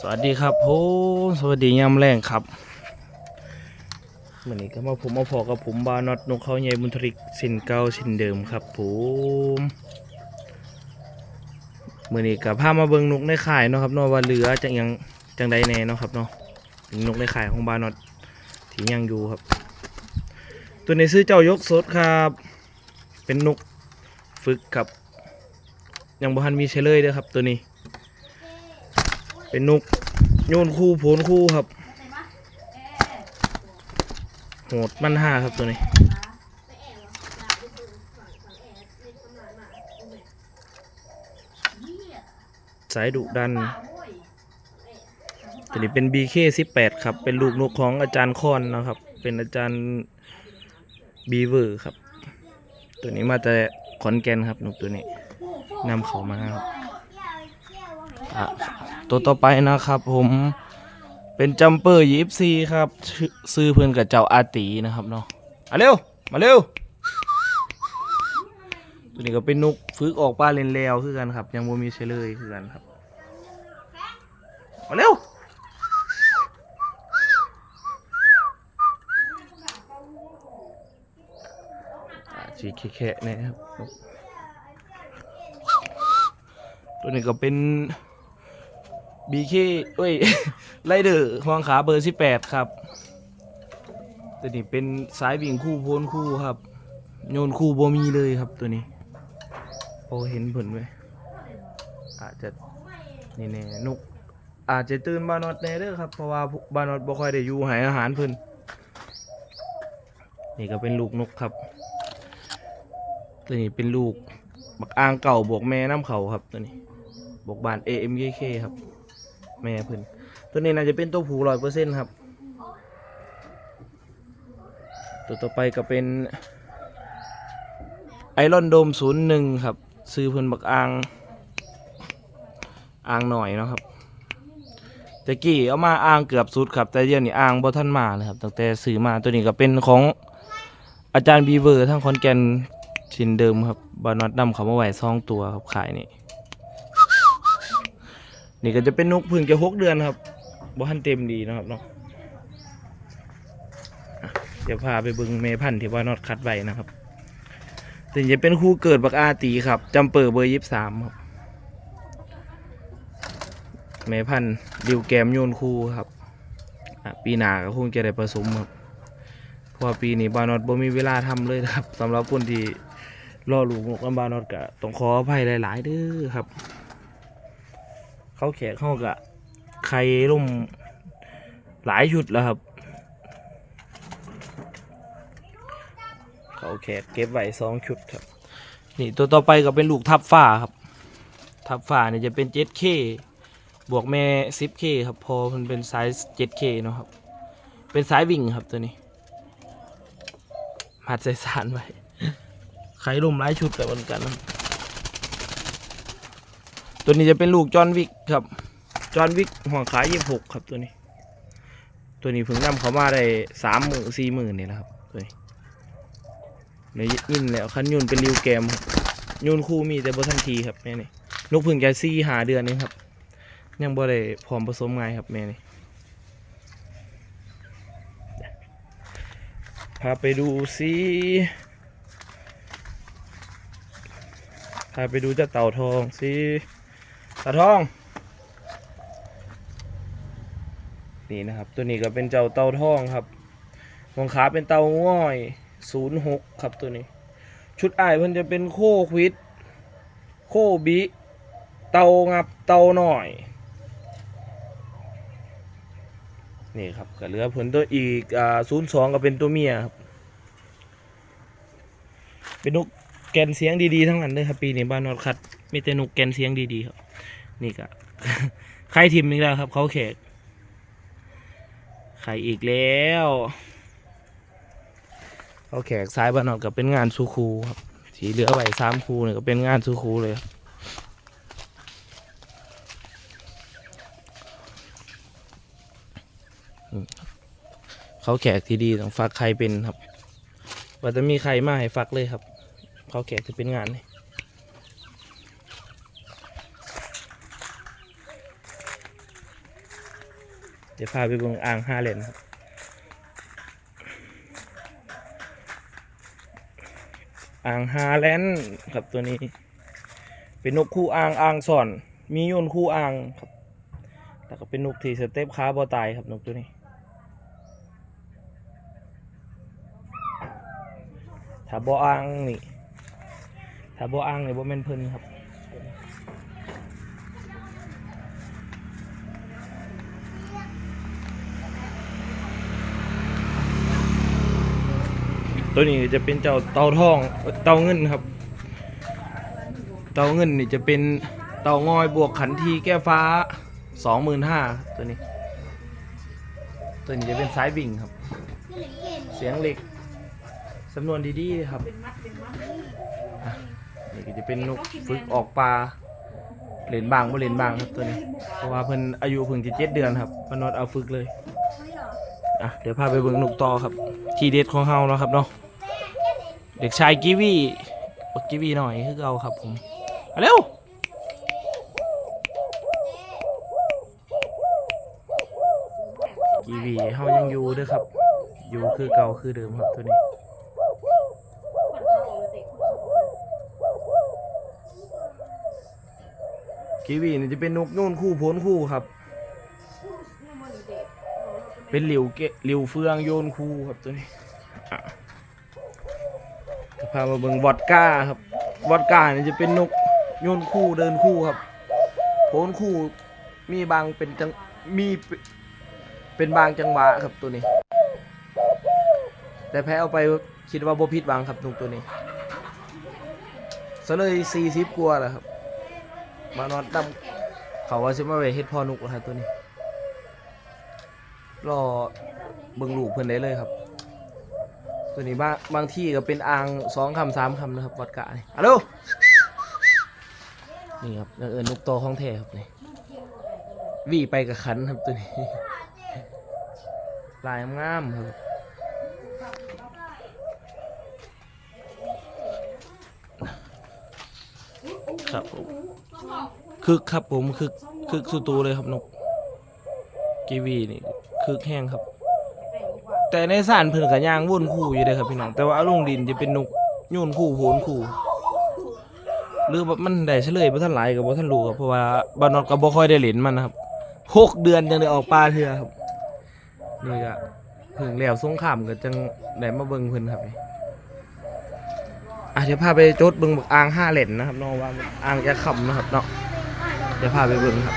สวัสดีครับผมสวัสดียามแรงครับวันนี้ก็มาผมมาพอกับผมบานอตนกเขาใหญ่บุญทริกสินเก่าสินเดิมครับผมมื่อนี้กับพามาเบิงนกในข่ายเนาะครับเนาะว่าเหลือจังยังจังใดแน่เนาะครับเนาะนกในข่ายของบานอตที่ยังอยู่ครับ ตัวนี้ซื้อเจ้ายกสดครับ เป็นนกฝึกครับยังบ่ทันมีเฉลยเด้อครับตัวนี้ เป็นนก โยนคู่ผลคู่ครับ โหดมันห้าครับตัวนี้สายดุดัน ตัวนี้เป็น BK18 ครับ เป็นลูกนกของอาจารย์คอนนะครับ เป็นอาจารย์บีเวอร์ครับ ตัวนี้มาแต่ขอนแก่นครับนกตัวนี้นำเขามาครับ ตัวต่อไปนะครับผมเป็นจัมเปอร์ยีฟซีครับซื้อเพื่อนกับเจ้าอาตีนะครับเนาะมาเร็ว มาเร็ว ตัวนี้ก็เป็นนกฝึกออกป้าเลนแล้วคือกันครับ ยังบ่มีเฉลยคือกันครับ มาเร็วจีแค่ๆนะครับ ตัวนี้ก็เป็น BK เอ้ย ไรเดอร์ห่วงขาเบอร์18ครับ ตัวนี้เป็นสายวิ่งคู่โพ้นคู่ครับ โยนคู่บ่มีเลยครับตัวนี้ โอ้เห็นผลไหมอาจจะนี่แน่นุก อาจจะตื่นบานอดแน่เด้อครับ เพราะว่าบานอดบ่ค่อยได้อยู่หายอาหารเพิ่นนี่ก็เป็นลูกนกครับ ตัวนี้เป็นลูกบักอ่างเก่าบวกแม่น้ำเขาครับตัวนี้บวกบาน AMKK ครับ แม่เพิ่นตัวนี้น่าจะเป็นตัวผูร้อยเปอร์เซ็นต์ครับ ตัวต่อไปก็เป็นไอรอนโดมศูนย์หนึ่งครับ ซื้อเพิ่นบักอ่างอ่างหน่อยเนาะครับแต่กี้เอามาอ่างเกือบสุดครับ แต่เดี๋ยวนี้อ่างบ่ทันมาเลยครับตั้งแต่ซื้อมาตัวนี้ก็เป็นของอาจารย์บีเวอร์ทั้งคอนแกนชิ้นเดิมครับบานอตดำเขามาไหวซองตัวครับขายนี่ นี่ก็จะเป็นนกพึ่งจะหกเดือนครับบ่ทันเต็มดีนะครับเนาะอะเดี๋ยวพาไปบึงเมพันธุ์ที่บานอตคัดไว้นะครับถึงจะเป็นคู่เกิดบักอาตีครับจำเปิดเบอร์ยี่สามครับ เมพันธุ์ดิวแกมโยนคู่ครับปีหนาก็คงจะได้ผสมครับเพราะปีนี้บานอตบ่มีเวลาทำเลยครับสำหรับคนที่รอลูกนกกับบานอตก็ต้องขออภัยหลาย ๆ เด้อครับ เขาแขกเขากะใครร่มหลายชุดแล้วครับ เขาแขกเก็บไว้สองชุดครับ นี่ตัวต่อไปก็เป็นลูกทับฟ้าครับ ทับฟ้าเนี่ยจะเป็น 7K บวกแม่ 10K ครับพอมันเป็นไซส์ 7K เนาะครับ เป็นสายวิ่งครับตัวนี้หัดใส่สารไว้ใครรุมไล่ชุดแต่วันกันนะ ตัวนี้จะเป็นลูกจอห์นวิกครับจอห์นวิกหัวงขายี่หกครับตัวนี้ ตัวนี้เพิ่งนำเขามาได้สามหมื่นสี่หมื่นนี่แหละครับตัวนี้ในยินแล้วคันยุนเป็นริวแกมยุนคู่มีแต่บทันทีครับแม่นี่นกเพิ่งจะซี่หาเดือนนี้ครับ ยังบ่ได้พร้อมผสมไงครับแม่นี่พาไปดูซิพาไปดูเจ้าเต่าทองสิาทอง นี่นะครับ ตัวนี้ก็เป็นเจ้าเต่าทองครับหัวขาเป็นเต่าง่อยศูนย์หกครับตัวนี้ ชุดไอ้เพิ่นจะเป็นโคควิด โคบิ เต่างับเต่าหน่อย นี่ครับก็เหลือผลตัวอีกอ่าศูนย์สองก็เป็นตัวเมียครับ เป็นนกแกนเสียงดีๆทั้งนั้นเลยครับปีนี้บ้านนอดคัดมีแต่นกแกนเสียงดีๆครับ นี่ก็ใครทิมอีกแล้วครับ เขาแขกใครอีกแล้วเขาแขกซ้ายบ้านนอดก็เป็นงานซูคูครับสีเหลือไว้สามคูเนี่ยก็เป็นงานซูคูเลยเขาแขกที่ดีต้องฟักใครเป็นครับว่าจะมีใครมาให้ฟักเลยครับ เขาแขกจะเป็นงานนี่ เดี๋ยวพาไปเบิ่งอ่างห้าเลนครับอ่างฮาแลนด์ครับตัวนี้ เป็นนกคู่อ่างอ่างสอน มีโยนคู่อ่างครับแล้วก็เป็นนกที่สเต็ปค้าบอตายครับนกตัวนี้ ถ้าบออ่างนี่ถ้าบออ่างนี่บอแม่นเพิ่นครับ ตัวนี้จะเป็นเจ้าเต่าทองเต่าเงินครับ เต่าเงินนี่จะเป็นเต่างอยบวกขันทีแก้ฟ้าสองหมื่นห้าตัวนี้ ตัวนี้จะเป็นสายบิ่งครับ เสียงเหล็กสำนวนดีๆครับอะนี่ก็จะเป็นนกฝึกออกปลาเล่นบางบ่เล่นบางครับตัวนี้ เพราะว่าเพิ่นอายุเพิ่งจะเจ็ดเดือนครับมานอดเอาฝึกเลยอะเดี๋ยวพาไปเบิ่งนกต่อครับ ทีเด็ดของเฮาเนาะครับเนาะ เด็กชายกิวีบอกกิวี่หน่อยคือเอาครับผมเร็วกีวีเฮายังอยู่ด้วยครับ อยู่คือเก่าคือเดิมครับตัวนี้ กีวีนี่จะเป็นนกนู่นคู่พ้นคู่ครับ เป็นหลิวเกหลิวเฟืองโยนคู่ครับตัวนี้ พามาเบิ่งวอดก้าครับวอดก้านี่จะเป็นนกโยนคู่เดินคู่ครับโพ้นคู่มีบางเป็นจังมีเป็นบางจังหวะครับตัวนี้ แต่แพ้เอาไปคิดว่าบ่ผิดหวังครับนกตัวนี้ซะเลย40กว่าแหละครับ มานอนดำเขาว่าสิมาไปเฮ็ดพ่อนุกแล้วครับตัวนี้รอเบิ่งลูกเพิ่นได้เลยครับ ตัวนี้บางบางที่ก็เป็นอ่างสองคำสามคำนะครับวัดกะนี่ฮัลโหลนี่ครับเอิญนกโตของแท้ครับนี่วี่ไปกับขันครับตัวนี้ลายงามครับครับผมคึกครับผมคึกคึกสุดตูเลยครับนกกีวีนี่คือแห้งครับ แต่ในสารเพิ่นกับยางวุ่นคู่อยู่เลยครับพี่น้องแต่ว่าอารมณ์ดินจะเป็นนกยุ่นคู่โผนคู่หรือว่ามันได้เฉลยบ่ทันหลายกับบ่ทันรู้ครับเพราะว่าบ้านนอกก็บ่ค่อยได้เล่นมันนะครับหกเดือนจังได้ออกป่าเทื่อครับนี่ก็เพิ่งแล้วสงครามก็จังได้มาเบิ่งเพิ่นครับอะเดี๋ยวพาไปจดเบิ่งบักอ่างห้าเหล่นนะครับเนาะว่าอ่างจะขำนะครับเนาะเดี๋ยวพาไปเบิ่งครับ